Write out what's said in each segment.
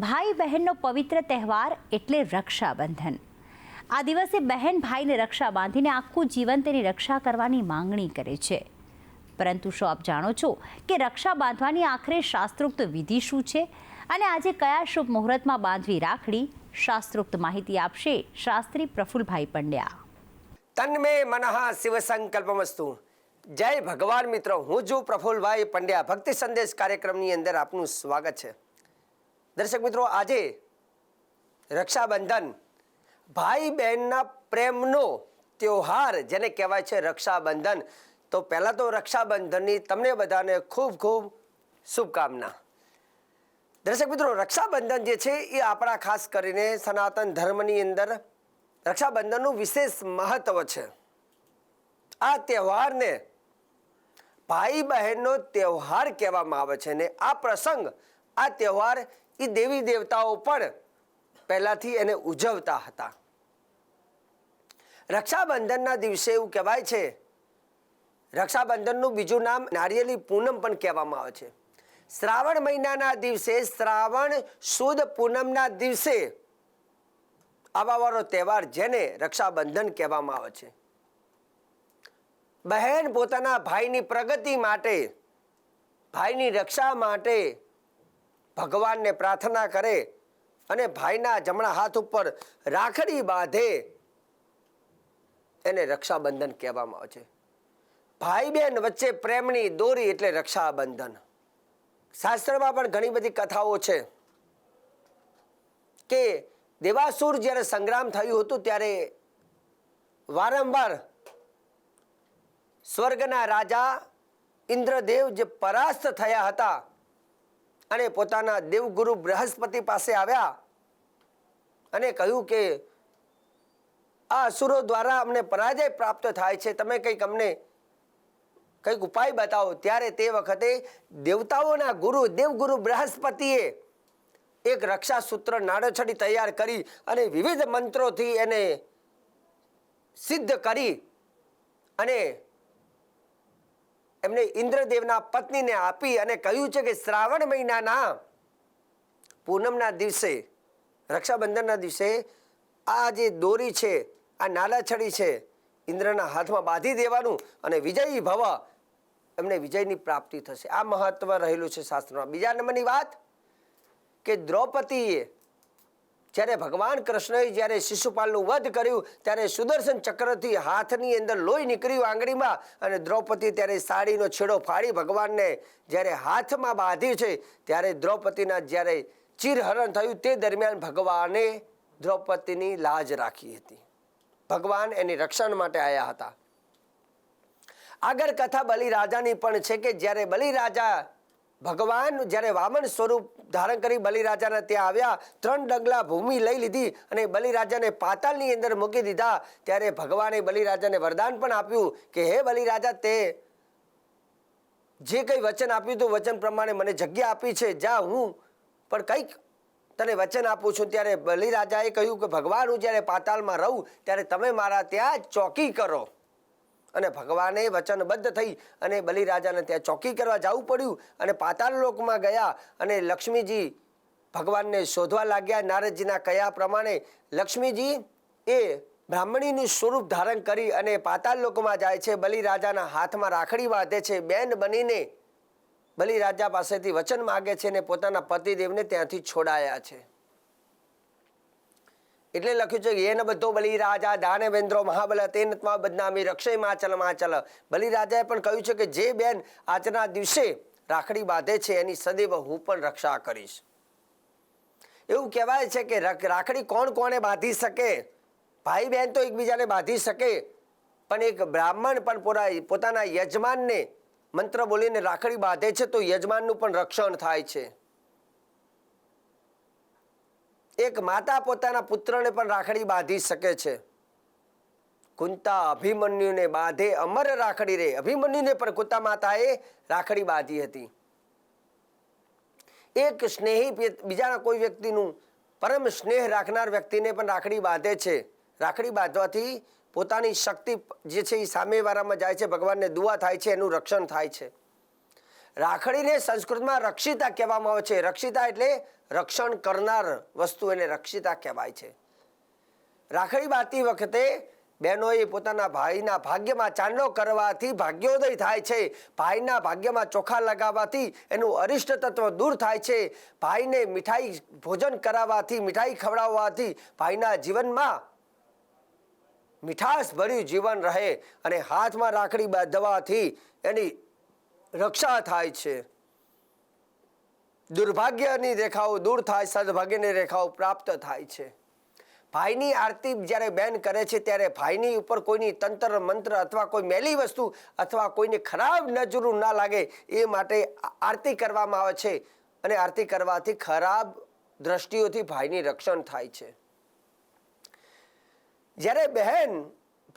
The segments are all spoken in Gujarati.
ભાઈ બહેનનો પવિત્ર તહેવાર એટલે રક્ષાબંધન. આ દિવસે બહેન ભાઈને રક્ષા બાંધીને આખું જીવન તેની રક્ષા કરવાની માંગણી કરે છે. પરંતુ શું આપ જાણો છો કે રક્ષા બાંધવાની આખરે શાસ્ત્રોક્ત વિધિ શું છે? અને આજે કયા શુભ મુહૂર્તમાં બાંધવી રાખડી? શાસ્ત્રોક્ત માહિતી આપશે શાસ્ત્રી પ્રફુલભાઈ પંડ્યા. તન્મે મનઃ શિવ સંકલ્પમસ્તુ. જય ભગવાન મિત્રો, હું છું પ્રફુલભાઈ પંડ્યા. ભક્તિ સંદેશ કાર્યક્રમની અંદર આપનું સ્વાગત છે. દર્શક મિત્રો, આજે રક્ષાબંધન ભાઈ બહેનના પ્રેમનો ત્યોહાર, જેને કહેવાય છે રક્ષાબંધન. તો પહેલાં તો રક્ષાબંધનની તમને બધાને ખૂબ ખૂબ શુભકામના. દર્શક મિત્રો, રક્ષાબંધન જે છે એ આપણા ખાસ કરીને સનાતન ધર્મની અંદર રક્ષાબંધનનું વિશેષ મહત્વ છે. આ તહેવારને ભાઈ બહેનનો તહેવાર કહેવામાં આવે છે ને આ પ્રસંગ, આ તહેવાર એ દેવી દેવતાઓ પણ પહેલાંથી એને ઉજવતા હતા. રક્ષાબંધનના દિવસે એવું કહેવાય છે, રક્ષાબંધનનું બીજું નામ નારિયેલી પૂનમ પણ કહેવામાં આવે છે. શ્રાવણ મહિનાના દિવસે શ્રાવણ સુદ પૂનમના દિવસે આવાવાળો તહેવાર જેને રક્ષાબંધન કહેવામાં આવે છે. બહેન પોતાના ભાઈની પ્રગતિ માટે, ભાઈની રક્ષા માટે ભગવાનને પ્રાર્થના કરે અને ભાઈના જમણા હાથ ઉપર રાખડી બાંધે, એને રક્ષાબંધન કહેવામાં આવે છે. ભાઈ બહેન વચ્ચે પ્રેમની દોરી એટલે રક્ષાબંધન. શાસ્ત્રમાં પણ ઘણી બધી કથાઓ છે કે દેવાસુર જ્યારે સંગ્રામ થયું હતું ત્યારે વારંવાર સ્વર્ગના રાજા ઇન્દ્રદેવ જે પરાસ્ત થયા હતા અને પોતાના દેવગુરુ બૃહસ્પતિ પાસે આવ્યા અને કહ્યું કે, આ અસુરો દ્વારા અમને પરાજય પ્રાપ્ત થાય છે. તમે કંઈક અમને કંઈક ઉપાય બતાવો. ત્યારે તે વખતે દેવતાઓના ગુરુ, દેવગુરુ બૃહસ્પતિએ એક રક્ષા સૂત્ર નાડોછડી તૈયાર કરી અને વિવિધ મંત્રોથી એને સિદ્ધ કરી અને એમને ઇન્દ્રદેવના પત્નીને આપી અને કહ્યું છે કે શ્રાવણ મહિનાના પૂનમના દિવસે, રક્ષાબંધનના દિવસે આ જે દોરી છે, આ નાલાછડી છે, ઇન્દ્રના હાથમાં બાંધી દેવાનું અને વિજયી ભવ એમને વિજયની પ્રાપ્તિ થશે. આ મહત્વ રહેલું છે શાસ્ત્રમાં. બીજા નંબરની વાત કે દ્રૌપદીએ જ્યારે ભગવાન કૃષ્ણએ જ્યારે શિશુપાલનું વધ કર્યું, ત્યારે સુદર્શન ચક્રથી હાથની અંદર લોહી નીકળ્યું આંગળીમાં અને દ્રૌપદી ત્યારે સાડીનો છેડો ફાડી ભગવાનને જ્યારે હાથમાં બાંધ્યું છે, ત્યારે દ્રૌપદીના જ્યારે ચીરહરણ થયું, તે દરમિયાન ભગવાને દ્રૌપદીની લાજ રાખી હતી. ભગવાન એની રક્ષણ માટે આવ્યા હતા. આગળ કથા બલિરાજાની પણ છે કે જ્યારે બલિરાજા ભગવાન જ્યારે વામન સ્વરૂપ ધારણ કરી બલિરાજાના ત્યાં આવ્યા, ત્રણ ડગલા ભૂમિ લઈ લીધી અને બલિરાજાને પાતાળની અંદર મૂકી દીધા, ત્યારે ભગવાને બલિરાજાને વરદાન પણ આપ્યું કે, હે બલિરાજા, તે જે કંઈ વચન આપ્યું હતું, વચન પ્રમાણે મને જગ્યા આપી છે, જા હું, પણ કંઈક તને વચન આપું છું. ત્યારે બલિરાજાએ કહ્યું કે, ભગવાન, હું જ્યારે પાતાળમાં રહું, ત્યારે તમે મારા ત્યાં ચોકી કરો. અને ભગવાને વચનબદ્ધ થઈ અને બલિરાજાને ત્યાં ચોકી કરવા જવું પડ્યું અને પાતાળ લોકમાં ગયા અને લક્ષ્મીજી ભગવાનને શોધવા લાગ્યા. નારદજીના કયા પ્રમાણે લક્ષ્મીજી એ બ્રાહ્મણીનું સ્વરૂપ ધારણ કરી અને પાતાળ લોકમાં જાય છે. બલિરાજાના હાથમાં રાખડી બાંધે છે. બેન બનીને બલિરાજા પાસેથી વચન માગે છે અને પોતાના પતિદેવને ત્યાંથી છોડાયા છે. એટલે લખ્યું છે એને બધો બલિરાજા દાનવેન્દ્રો મહાબલ તેનત્મા બદનામી રક્ષય માચલ બલિરાજાએ પણ કહ્યું છે કે જે બેન આજના દિવસે રાખડી બાંધે છે એની સદૈવ હું પણ રક્ષા કરીશ. એવું કહેવાય છે કે રાખડી કોણ કોણે બાંધી શકે? ભાઈ બહેન તો એકબીજાને બાંધી શકે. પણ એક બ્રાહ્મણ પણ પોતા પોતાના યજમાનને મંત્ર બોલીને રાખડી બાંધે છે તો યજમાનનું પણ રક્ષણ થાય છે. એક માતા પોતાના પુત્રને પણ રાખડી બાંધી શકે છે. કુંતા અભિમન્યુને બાંધે અમર રાખડી રે. અભિમન્યુને પણ કુંતા માતાએ રાખડી બાંધી હતી. એક સ્નેહી બીજાના કોઈ વ્યક્તિનું પરમ સ્નેહ રાખનાર વ્યક્તિને પણ રાખડી બાંધે છે. રાખડી બાંધવાથી પોતાની શક્તિ જે છે એ સામેવાળામાં જાય છે, ભગવાનને દુઆ થાય છે, એનું રક્ષણ થાય છે. રાખડીને સંસ્કૃતમાં રક્ષિતા કહેવામાં આવે છે. રક્ષિતા એટલે રક્ષણ કરનાર વસ્તુ એને રક્ષિતા કહેવાય છે. રાખડી બાંધતી વખતે બહેનોએ પોતાના ભાઈના ભાગ્યમાં ચાંદલો કરવાથી ભાગ્યોદય થાય છે. ભાઈના ભાગ્યમાં ચોખા લગાવવાથી એનું અરિષ્ટ તત્વ દૂર થાય છે. ભાઈને મીઠાઈ ભોજન કરાવવાથી, મીઠાઈ ખવડાવવાથી ભાઈના જીવનમાં મીઠાશ ભર્યું જીવન રહે અને હાથમાં રાખડી બાંધવાથી એની રક્ષા થાય છે. દુર્ભાગ્યની રેખાઓ દૂર થાય, સદભાગ્યની રેખાઓ પ્રાપ્ત થાય છે. ભાઈની આરતી જ્યારે બેન કરે છે, ત્યારે ભાઈની ઉપર કોઈની તંત્ર, મંત્ર અથવા કોઈ મેલી વસ્તુ અથવા કોઈને ખરાબ નજરું ના લાગે એ માટે આરતી કરવામાં આવે છે અને આરતી કરવાથી ખરાબ દ્રષ્ટિઓથી ભાઈની રક્ષણ થાય છે. જ્યારે બહેન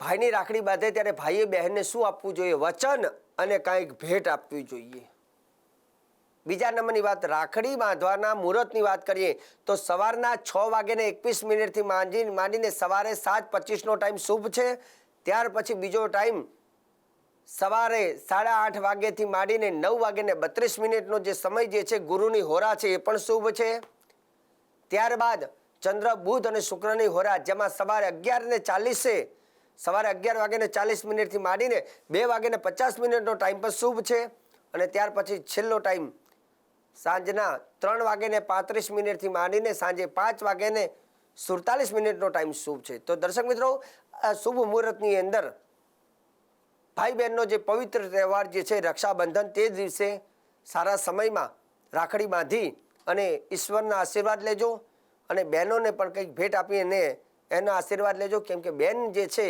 ભાઈની રાખડી બાંધે, ત્યારે ભાઈએ બહેનને શું આપવું જોઈએ? વચન અને કાંઈક ભેટ આપવી જોઈએ. બીજા નંબરની વાત, રાખડી બાંધવાના મુહૂર્તની વાત કરીએ, તો સવારના છ વાગ્યાને એકવીસ મિનિટથી માંડી માંડીને સવારે સાત પચીસનો ટાઈમ શુભ છે. ત્યાર પછી બીજો ટાઈમ સવારે સાડા આઠ વાગ્યાથી માંડીને નવ વાગ્યાને બત્રીસ મિનિટનો જે સમય જે છે, ગુરુની હોરા છે, એ પણ શુભ છે. ત્યારબાદ ચંદ્ર, બુધ અને શુક્રની હોરા, જેમાં સવારે અગિયારને ચાલીસે, સવારે અગિયાર વાગ્યાને ચાલીસ મિનિટથી માંડીને બે વાગ્યાને પચાસ મિનિટનો ટાઈમ પણ શુભ છે. અને ત્યાર પછી છેલ્લો ટાઈમ સાંજના ત્રણ વાગ્યાને પાંત્રીસ મિનિટથી માંડીને સાંજે પાંચ વાગ્યાને સુડતાલીસ મિનિટનો ટાઈમ શુભ છે. તો દર્શક મિત્રો શુભ મુહૂર્તની અંદર ભાઈ બહેનનો જે પવિત્ર તહેવાર જે છે, રક્ષાબંધન, તે દિવસે સારા સમયમાં રાખડી બાંધી અને ઈશ્વરના આશીર્વાદ લેજો અને બહેનોને પણ કંઈક ભેટ આપીને એના આશીર્વાદ લેજો. કેમ કે બેન જે છે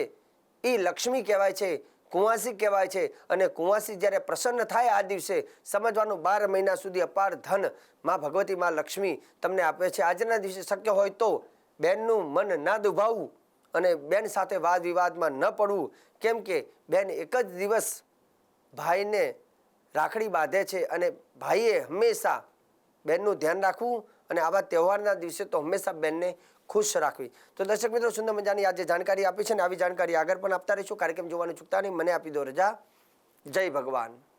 એ લક્ષ્મી કહેવાય છે. કુંવાસી કહેવાય છે અને કુંવાસી જ્યારે પ્રસન્ન થાય આ દિવસે, સમજવાનું બાર મહિના સુધી અપાર ધનમાં ભગવતી માં લક્ષ્મી તમને આપે છે. આજના દિવસે શક્ય હોય તો બેનનું મન ના દુભાવવું અને બેન સાથે વાદ વિવાદમાં ન પડવું. કેમ કે બેન એક જ દિવસ ભાઈને રાખડી બાંધે છે અને ભાઈએ હંમેશા બેનનું ધ્યાન રાખવું અને આવા તહેવારના દિવસે તો હંમેશા બેનને ખુશ રાખવી. તો દર્શક મિત્રો, સુંદર મજાની આજે જાણકારી આપી છે ને આવી જાણકારી આગળ પણ આપતા રહીશું. કાર્યક્રમ જોવાનું ચૂકતા નહીં. મને આપી દો રજા. જય ભગવાન.